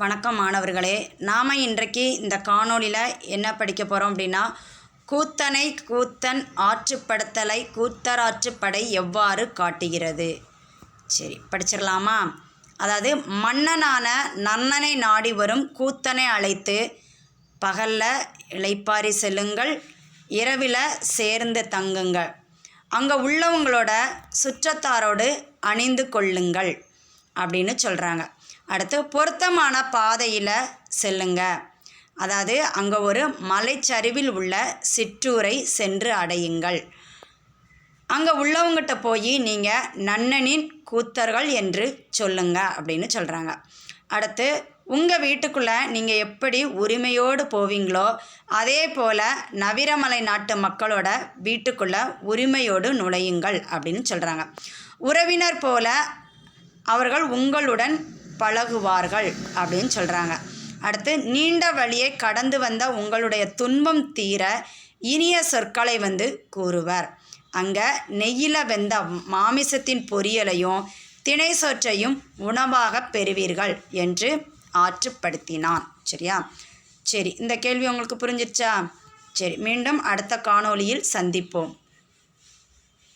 வணக்கம் மாணவர்களே. நாம் இன்றைக்கு இந்த காணொளியில் என்ன படிக்க போகிறோம் அப்படின்னா கூத்தனை கூத்தன் ஆற்றுப்படுத்தலை கூத்தராற்றுப்படை எவ்வாறு காட்டுகிறது? சரி படிச்சிடலாமா? அதாவது மன்னனான நன்னனை நாடி வரும் கூத்தனை அழைத்து பகலில் இளைப்பாரி செல்லுங்கள் இரவில் சேர்ந்து தங்குங்கள். அங்கே உள்ளவங்களோட சுற்றத்தாரோடு அணிந்து கொள்ளுங்கள். அப்படின்னு சொல்கிறாங்க அடுத்து பொருத்தமான பாதையில் செல்லுங்க. அதாவது அங்கே ஒரு மலைச்சரிவில் உள்ள சிற்றூரை சென்று அடையுங்கள். அங்கே உள்ளவங்ககிட்ட போய் நீங்கள் நன்னனின் கூத்தர்கள் என்று சொல்லுங்க அப்படின்னு சொல்கிறாங்க அடுத்து உங்கள் வீட்டுக்குள்ளே நீங்கள் எப்படி உரிமையோடு போவீங்களோ அதே போல் நவிரமலை நாட்டு மக்களோட வீட்டுக்குள்ளே உரிமையோடு நுழையுங்கள் அப்படின்னு சொல்கிறாங்க உறவினர் போல அவர்கள் உங்களுடன் பழகுவார்கள் அப்படின்னு சொல்கிறாங்க அடுத்து நீண்ட வழியை கடந்து வந்த உங்களுடைய துன்பம் தீர இனிய சொற்களை வந்து கூறுவர். அங்கே நெய்யில் வெந்த மாமிசத்தின் பொரியலையும் திணை சொற்றையும் உணவாக பெறுவீர்கள் என்று ஆற்றுப்படுத்தினான். சரியா? சரி இந்த கேள்வி உங்களுக்கு புரிஞ்சிருச்சா? சரி மீண்டும் அடுத்த காணொளியில் சந்திப்போம்.